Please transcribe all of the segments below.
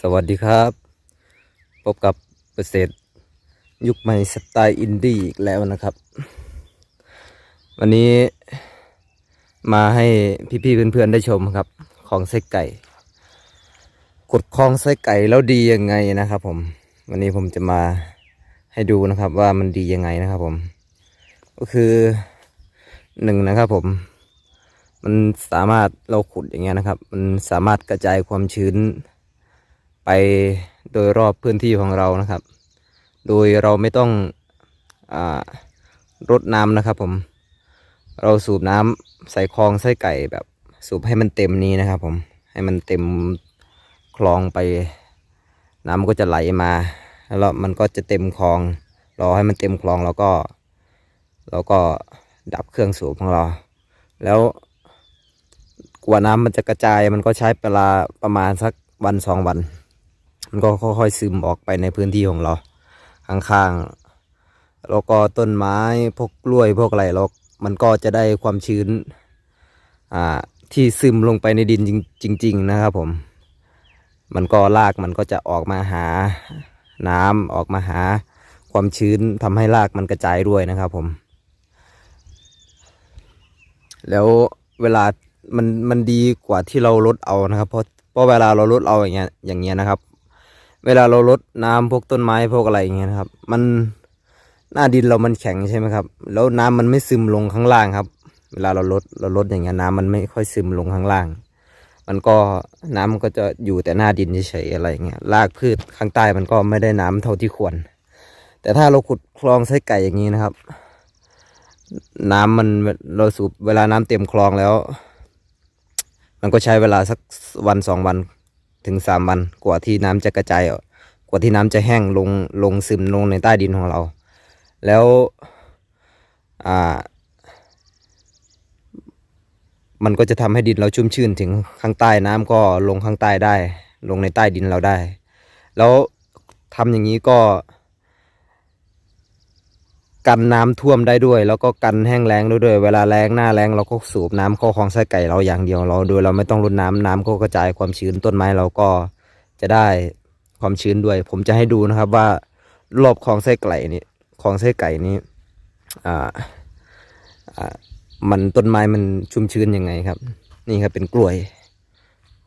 สวัสดีครับ พบกับเกษตรยุคใหม่สไตล์อินดี้อีกแล้วนะครับ วันนี้มาให้พี่ๆเพื่อนๆได้ชมครับ ของไส้ไก่ กดคลองไส้ไก่แล้วดียังไงนะครับ ผม วันนี้ผมจะมาให้ดูนะครับว่ามันดียังไงนะครับ ผม ก็คือหนึ่งนะครับ ผม มันสามารถเราขุดอย่างเงี้ยนะครับ มันสามารถกระจายความชื้น ไปโดยรอบพื้นที่ของเรานะครับ โดยเราไม่ต้องอรดน้ำนะครับผม เราสูบน้ำใส่คลองใส่ไก่แบบสูบให้มันเต็มนี้นะครับผม ให้มันเต็มคลองไป น้ำก็จะไหลมา แล้วมันก็จะเต็มคลอง รอให้มันเต็มคลองแล้วก็เราก็ดับเครื่องสูบของเรา แล้วกว่าน้ำมันจะกระจายมันก็ใช้เวลาประมาณสักวันสองวัน มันก็ค่อยๆซึมออกไปในพื้นที่ของเรา ข้างๆแล้วก็ต้นไม้พวกกล้วยพวกอะไรเรามันก็จะได้ความชื้นอ่าที่ซึมลงไปในดินจริง ๆ นะครับผม มันก็รากมันก็จะออกมาหาน้ำออกมาหาความชื้นทำให้รากมันกระจายด้วยนะครับผม แล้วเวลามันมันดีกว่าที่เราลดเอานะครับ เพราะเพราะเวลาเราลดเอาอย่างเงี้ยอย่างเงี้ยนะครับ เวลาเราลดน้ำพวกต้นไม้พวกอะไรอย่างเงี้ยนะครับ มันหน้าดินเรามันแข็งใช่ไหมครับ แล้วน้ำมันไม่ซึมลงข้างล่างครับ เวลาเราลดเราลดอย่างเงี้ยน้ำมันไม่ค่อยซึมลงข้างล่าง มันก็น้ำมันก็จะอยู่แต่หน้าดินเฉยๆอะไรอย่างเงี้ยรากพืชข้างใต้มันก็ไม่ได้น้ำเท่าที่ควร แต่ถ้าเราขุดคลองไส้ไก่อย่างนี้นะครับ น้ำมันเราสูบเวลาน้ำเต็มคลองแล้ว มันก็ใช้เวลาสักวันสองวัน ถึงสามวันกว่าที่น้ำจะกระจายออกกว่าที่น้ำจะแห้งลงลงซึมลงในใต้ดินของเรา แล้วอ่ามันก็จะทำให้ดินเราชุ่มชื่นถึงข้างใต้น้ำก็ลงข้างใต้ได้ ลงในใต้ดินเราได้ แล้วทำอย่างนี้ก็ กันน้ำท่วมได้ด้วย แล้วก็กันแห้งแล้งด้วย เวลาแล้งหน้าแล้งเราก็สูบน้ำเข้าคลองไส้ไก่เราอย่างเดียวเราโดยเราไม่ต้องรดน้ำน้ำก็กระจายความชื้นต้นไม้เราก็จะได้ความชื้นด้วย ผมจะให้ดูนะครับว่ารอบคลองไส้ไก่นี้คลองไส้ไก่นี้อ่าอ่ามันต้นไม้มันชุ่มชื้นยังไงครับ นี่ครับเป็นกล้วย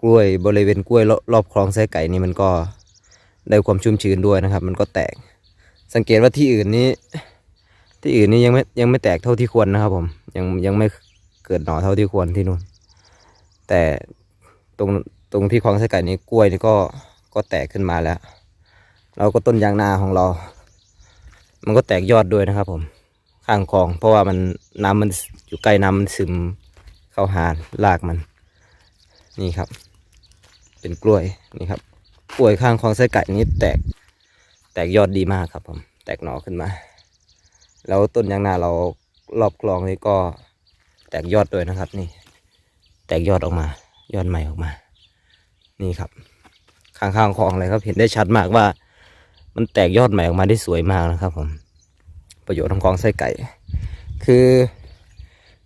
กล้วยบริเวณกล้วยรอบรอบคลองไส้ไก่นี่มันก็ได้ความชุ่มชื้นด้วยนะครับ มันก็แตก สังเกตว่าที่อื่นนี้ ที่อื่นนี่ยังไม่ยังไม่แตกเท่าที่ควรนะครับ ผม ยังยังไม่เกิดหน่อเท่าที่ควรที่นู่น แต่ตรงตรงที่คลองไส้ไก่นี้กล้วยนี่ก็ก็แตกขึ้นมาแล้ว เราก็ต้นยางนาของเรา มันก็แตกยอดด้วยนะครับ ผม ข้างคลอง เพราะว่ามันน้ำมันอยู่ใกล้น้ำมันซึมเข้าหารากมัน นี่ครับ เป็นกล้วยนี่ครับกล้วยข้างคลองไส้ไก่นี้แตกแตกยอดดีมากครับผม แตกหน่อขึ้นมา แล้วต้นยางนาเรารอบคลองนี้ก็แตกยอดด้วยนะครับ นี่ แตกยอดออกมา ยอดใหม่ออกมา นี่ครับ ข้างๆคลองเลยครับ เห็นได้ชัดมากว่า มันแตกยอดใหม่ออกมาได้สวยมากนะครับ ผม ประโยชน์ของคลองไส้ไก่ คือ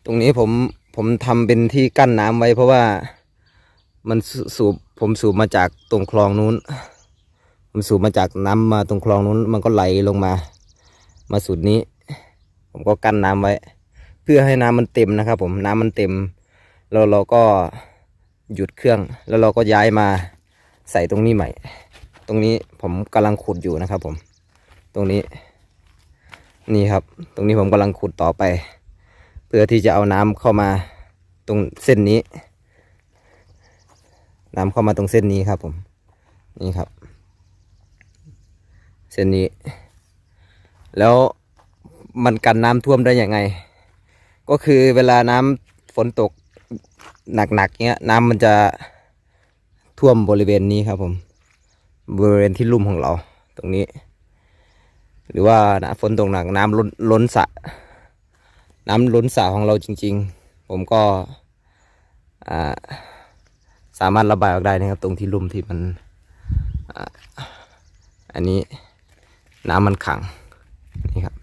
ตรงนี้ผมผมทำเป็นที่กั้นน้ำไว้เพราะว่ามันสูบผมสูบมาจากตรงคลองนู้น ผมสูบมาจากน้ำมาตรงคลองนู้น มันก็ไหลลงมา มาสุดนี้ ผมก็กั้นน้ำไว้ เพื่อให้น้ำมันเต็มนะครับ ผมน้ำมันเต็ม แล้วเราก็หยุดเครื่อง แล้วเราก็ย้ายมาใส่ตรงนี้ใหม่ ตรงนี้ผมกำลังขุดอยู่นะครับ ผม ตรงนี้ นี่ครับ ตรงนี้ผมกำลังขุดต่อไป เพื่อที่จะเอาน้ำเข้ามาตรงเส้นนี้ น้ำเข้ามาตรงเส้นนี้ครับ ผม นี่ครับ เส้นนี้ แล้ว มันกันน้ำท่วมได้ยังไง ก็คือเวลาน้ำฝนตกหนักๆเงี้ยน้ำมันจะท่วมบริเวณนี้ครับผมบริเวณที่ลุ่มของเราตรงนี้ หรือว่านะฝนตกหนักน้ำล้นล้นสระน้ำล้นสระของเราจริง ๆ ผมก็สามารถระบายออกได้นะครับ ตรงที่ลุ่มที่มันออันนี้น้ำมันขังนี่ครับ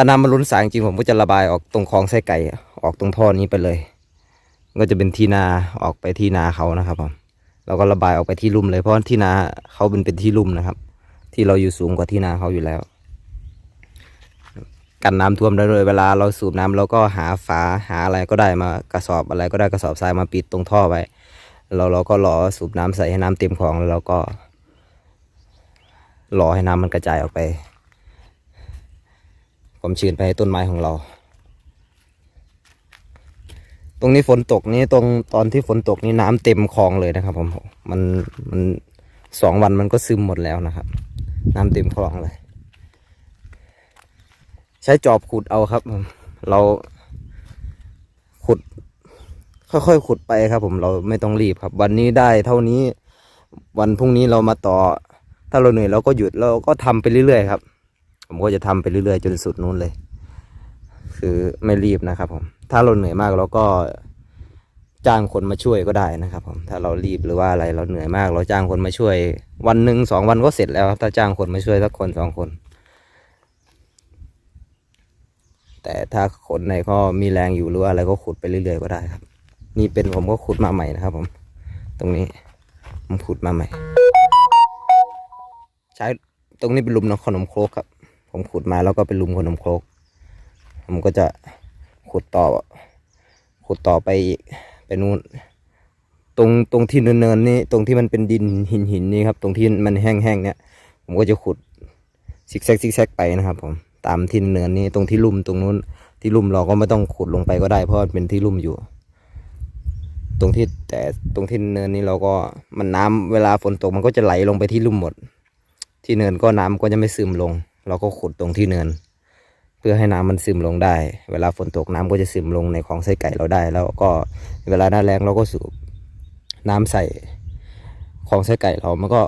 ถ้าน้ำมันล้นสระจริงผมก็จะระบายออกตรงคลองไส้ไก่ ออกตรงท่อนี้ไปเลย ก็จะเป็นที่นาออกไปที่นาเขานะครับผมเราก็ระบายออกไปที่ลุ่มเลยเพราะที่นาเขาเป็นเป็นที่ลุ่มนะครับ ที่เราอยู่สูงกว่าที่นาเขาอยู่แล้ว กันน้ำท่วมได้เลยเวลาเราสูบน้ำเราก็หาฝาหาอะไรก็ได้มากระสอบอะไรก็ได้กระสอบทรายมาปิดตรงท่อไว้เราเราก็รอสูบน้ำใส่ให้น้ำเต็มคลองแล้วเราก็รอให้น้ำมันกระจายออกไป ความชื้นไปให้ต้นไม้ของเรา ตรงนี้ฝนตกนี่ตรงตอนที่ฝนตกนี่น้ำเต็มคลองเลยนะครับ ผมมันมันสองวันมันก็ซึมหมดแล้วนะครับ น้ำเต็มคลองเลย ใช้จอบขุดเอาครับผมเราขุด ค่อยๆขุดไปครับ ผมเราไม่ต้องรีบครับ วันนี้ได้เท่านี้วันพรุ่งนี้เรามาต่อ ถ้าเราเหนื่อยเราก็หยุดเราก็ทำไปเรื่อยๆครับ ผมก็จะทำไปเรื่อยๆ จนสุดนู้นเลย คือไม่รีบนะครับ ผม ถ้าเราเหนื่อยมากเราก็จ้างคนมาช่วยก็ได้นะครับ ผม ถ้าเรารีบหรือว่าอะไรเราเหนื่อยมาก เราจ้างคนมาช่วย วันหนึ่งสองวันก็เสร็จแล้วครับถ้าจ้างคนมาช่วยสักคนสองคน แต่ถ้าคนไหนก็มีแรงอยู่หรือว่าอะไรก็ขุดไปเรื่อยๆก็ได้ครับ นี่เป็นผมก็ขุดมาใหม่นะครับ ผม ตรงนี้ผมขุดมาใหม่ ใช้ตรงนี้เป็นลุมขนมโครกครับ ผมขุดมาแล้วก็เป็นลุมขนมโครกผมก็จะขุดต่อ ขุดต่อไปอีกไปนู่น ตรงตรงที่เนินๆนี่ตรงที่มันเป็นดินหินหินนี่ครับ ตรงที่มันแห้งๆเนี่ย ผมก็จะขุดซิกแซกซิกแซกไปนะครับ ผมตามที่เนินนี้ตรงที่ลุ่มตรงนู้น ที่ลุ่มเราก็ไม่ต้องขุดลงไปก็ได้เพราะมันเป็นที่ลุ่มอยู่ ตรงที่แต่ตรงที่เนินนี้เราก็มันน้ำเวลาฝนตกมันก็จะไหลลงไปที่ลุ่มหมด ที่เนินก็น้ำก็จะไม่ซึมลง เราก็ขุดตรงที่เนิน เพื่อให้น้ำมันซึมลงได้ เวลาฝนตกน้ำก็จะซึมลงในของใส่ไก่เราได้ แล้วก็เวลาหน้าแรงเราก็สูบน้ำใส่ของใส่ไก่เรามันก็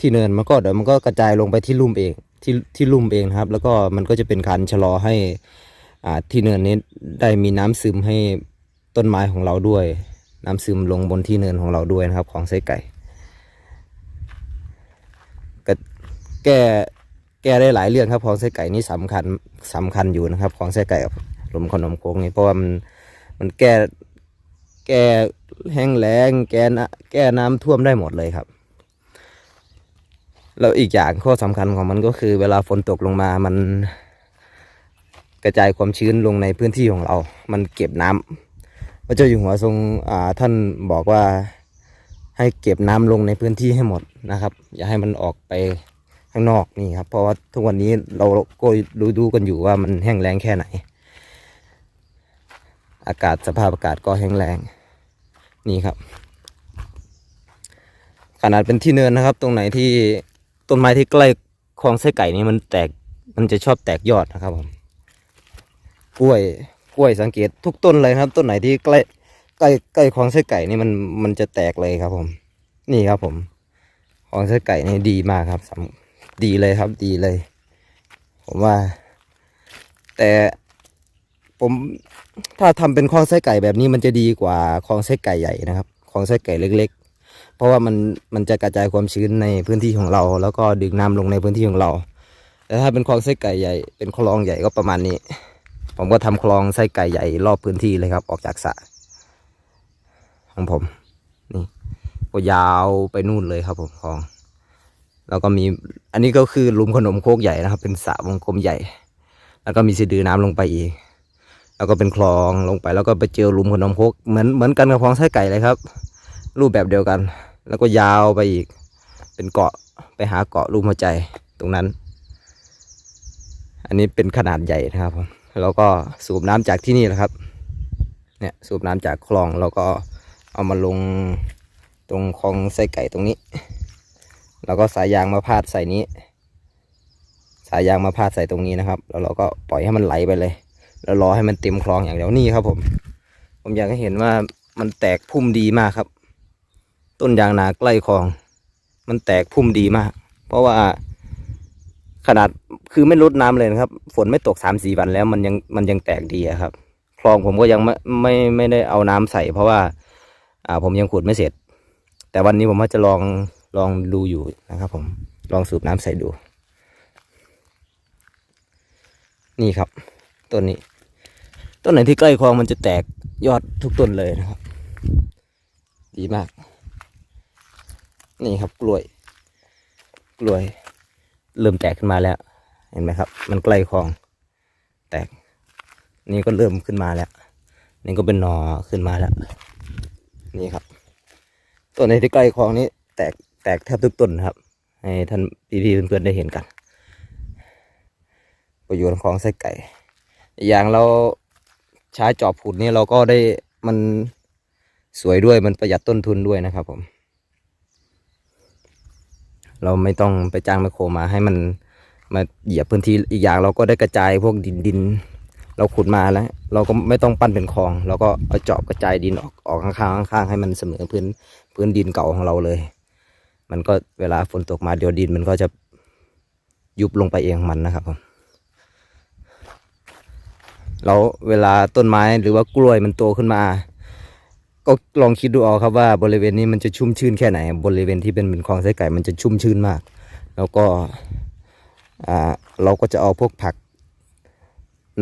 ที่เนินมันก็เดี๋ยวมันก็กระจายลงไปที่ลุ่มเองที่ที่ลุ่มเองครับ แล้วก็มันก็จะเป็นการชะลอให้อ่าที่เนินนี้ได้มีน้ำซึมให้ต้นไม้ของเราด้วย น้ำซึมลงบนที่เนินของเราด้วยนะครับ ของใส่ไก่ก็แก้ แก้ได้หลายเรื่องครับของใส่ไก่นี่สำคัญสำคัญอยู่นะครับของใส่ไก่กับหลุมขนมโคกนี่เพราะว่ามันมันแก้แก้แห้งแล้งแก้นแก้น้ำท่วมได้หมดเลยครับแล้วอีกอย่างข้อสำคัญของมันก็คือ เวลาฝนตกลงมามันกระจายความชื้นลงในพื้นที่ของเรา มันเก็บน้ำพระเจ้าอยู่หัวทรงอ่าท่านบอกว่าให้เก็บน้ำลงในพื้นที่ให้หมดนะครับ อย่าให้มันออกไป ข้างนอกนี่ครับ เพราะว่าทุกวันนี้เราก็รู้ดูกันอยู่ว่ามันแห้งแล้งแค่ไหน อากาศสภาพอากาศก็แห้งแล้งนี่ครับ ขนาดเป็นที่เนินนะครับ ตรงไหนที่ต้นไม้ที่ใกล้คลองไส้ไก่นี่มันแตกมันจะชอบแตกยอดนะครับผมกล้วยกล้วยสังเกตทุกต้นเลยครับ ต้นไหนที่ใกล้ใกล้ใกล้คลองไส้ไก่นี่มันมันจะแตกเลยครับผม นี่ครับผมคลองไส้ไก่นี่ดีมากครับสำ ดีเลยครับดีเลย ผมว่า แต่ผมถ้าทำเป็นคลองไส้ไก่แบบนี้มันจะดีกว่าคลองไส้ไก่ใหญ่นะครับคลองไส้ไก่เล็ก ๆ เพราะว่ามันมันจะกระจายความชื้นในพื้นที่ของเรา แล้วก็ดึงน้ำลงในพื้นที่ของเราแต่ถ้าเป็นคลองไส้ไก่ใหญ่ เป็นคลองใหญ่ก็ประมาณนี้ ผมก็ทำคลองไส้ไก่ใหญ่รอบพื้นที่เลยครับ ออกจากสระของผมนี่ก็ยาวไปนู่นเลยครับผมคลอง แล้วก็มีอันนี้ก็คือลุมขนมโคกใหญ่นะครับ เป็นสระวงกลมใหญ่ แล้วก็มีสะดือน้ำลงไปอีก แล้วก็เป็นคลองลงไป แล้วก็ไปเจอลุมขนมโคกเหมือนเหมือนกันกับคลองไส้ไก่เลยครับ รูปแบบเดียวกัน แล้วก็ยาวไปอีก เป็นเกาะไปหาเกาะรูปหัวใจตรงนั้น อันนี้เป็นขนาดใหญ่นะครับผมแล้วก็สูบน้ำจากที่นี่แหละครับ เนี่ยสูบน้ำจากคลองแล้วก็เอามาลงตรงคลองไส้ไก่ตรงนี้ แล้วก็สายยางมาพาดใส่นี้ สายยางมาพาดใส่ตรงนี้นะครับ แล้วเราก็ปล่อยให้มันไหลไปเลย แล้วรอให้มันเต็มคลองอย่างเดียวนี่ครับผม ผมอยากให้เห็นว่ามันแตกพุ่มดีมากครับ ต้นยางนาใกล้คลอง มันแตกพุ่มดีมาก เพราะว่าขนาดคือไม่ลดน้ำเลยนะครับ ฝนไม่ตกสามสี่วันแล้วมันยังมันยังแตกดีครับ คลองผมก็ยังไม่ไม่ไม่ได้เอาน้ำใส่ เพราะว่า อ่าผมยังขุดไม่เสร็จ แต่วันนี้ผมว่าจะลอง ลองดูอยู่นะครับผมลองสูบน้ำใส่ดู นี่ครับต้นนี้ ต้นไหนที่ใกล้คลองมันจะแตกยอดทุกต้นเลยนะครับ ดีมาก นี่ครับกล้วย กล้วย เริ่มแตกขึ้นมาแล้ว เห็นไหมครับ มันใกล้คลอง แตก นี่ก็เริ่มขึ้นมาแล้ว นี่ก็เป็นหนอขึ้นมาแล้ว นี่ครับ ต้นในที่ใกล้คลองนี้แตก กแทบทุกต้นครับ ให้ท่านพี่ๆเพื่อนๆได้เห็นกัน ประโยชน์ของไส้ไก่ อย่างเราใช้จอบผุดนี่เราก็ได้มันสวยด้วยมันประหยัดต้นทุนด้วยนะครับผม เราไม่ต้องไปจ้างแมคโครมาให้มันมาเหยียบพื้นที่อีกอย่างเราก็ได้กระจายพวกดินดิน เราขุดมาแล้ว เราก็ไม่ต้องปั้นเป็นคลอง เราก็เอาจอบกระจายดินออกออกข้างๆข้างๆให้มันเสมอพื้นพื้นดินเก่าของเราเลย มันก็เวลาฝนตกมาเดี๋ยวดินมันก็จะยุบลงไปเองของมันนะครับผมแล้วเวลาต้นไม้หรือว่ากล้วยมันโตขึ้นมา ก็ลองคิดดูเอาครับว่าบริเวณนี้มันจะชุ่มชื้นแค่ไหน บริเวณที่เป็นเหมือนคลองไส้ไก่มันจะชุ่มชื้นมาก แล้วก็เราก็จะเอาพวกผัก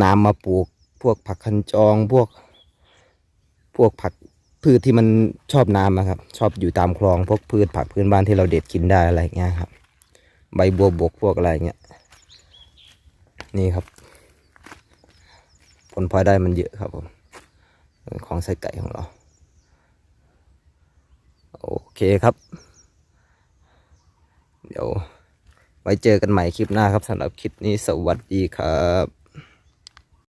น้ำมาปลูก พวกผักคันจองพวกพวกผัก พืชที่มันชอบน้ำอะครับ ชอบอยู่ตามคลองพวกพืชผักพื้นบ้านที่เราเด็ดกินได้อะไรเงี้ยครับ ใบบัวบกพวกอะไรเงี้ยนี่ครับ ผลพลอยได้มันเยอะครับผมของไส้ไก่ของเรา โอเคครับ เดี๋ยวไว้เจอกันใหม่คลิปหน้าครับสำหรับคลิปนี้สวัสดีครับ